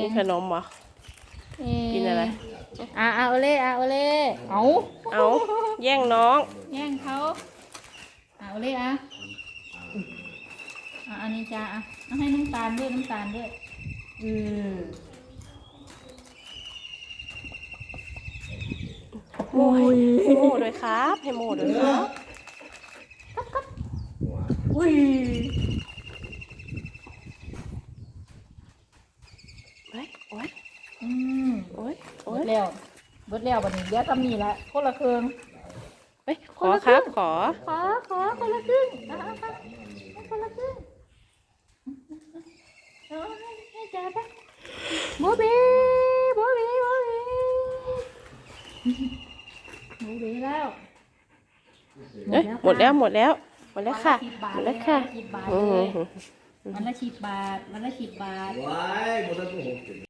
กินขนมเหรอกินอะไร อะอะโอเล่อะโอเล่เอาเอาแย่งน้อง แย่งเขาอะโอเล่อะอะอันนี้จ้าอะเอาให้น้ำตาลด้วยน้ำตาลด้วยอือโมให้ให้โมด้วยครับ ให้โมด้วยครับ อุ้ย อ้ยโอ้ยอืมโอ้ยเบิโอ้ยดแล้วเบิดแล้วบัดนี้เดี๋ยวทำนี่ละคนละเครื่องเฮ้ยขอครับขอ ขอขอคนละครึ่งอะอะอะคนละครึ่งเอาให้ให้จ้าปะโบบีโบบีโบบีโบบีแล้วเอ้ยหมดแล้วหมดแล้ว หมดแล้วค่ะวันละ10บาทหมดแล้วค่ะ วันละ10บาทอืเลยมวันละสิบบาทวันละสิบบาท ว้า い野田君も